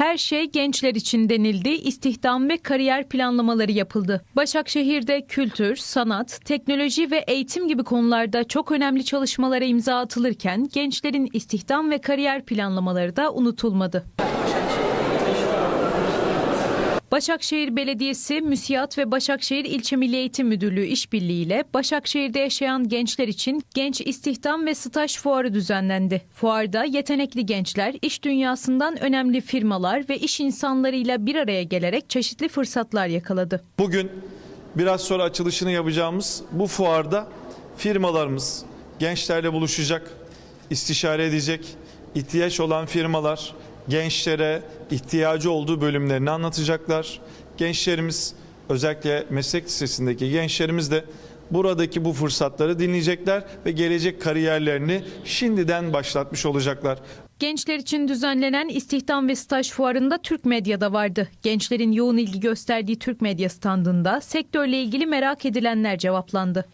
Her şey gençler için denildi, istihdam ve kariyer planlamaları yapıldı. Başakşehir'de kültür, sanat, teknoloji ve eğitim gibi konularda çok önemli çalışmalara imza atılırken gençlerin istihdam ve kariyer planlamaları da unutulmadı. Başakşehir Belediyesi, MÜSİAD ve Başakşehir İlçe Milli Eğitim Müdürlüğü işbirliğiyle Başakşehir'de yaşayan gençler için Genç İstihdam ve Staj Fuarı düzenlendi. Fuarda yetenekli gençler iş dünyasından önemli firmalar ve iş insanlarıyla bir araya gelerek çeşitli fırsatlar yakaladı. Bugün biraz sonra açılışını yapacağımız bu fuarda firmalarımız gençlerle buluşacak, istişare edecek, ihtiyaç olan firmalar gençlere ihtiyacı olduğu bölümlerini anlatacaklar. Gençlerimiz özellikle meslek lisesindeki gençlerimiz de buradaki bu fırsatları dinleyecekler ve gelecek kariyerlerini şimdiden başlatmış olacaklar. Gençler için düzenlenen istihdam ve staj fuarında Türk Medya da vardı. Gençlerin yoğun ilgi gösterdiği Türk Medya standında sektörle ilgili merak edilenler cevaplandı.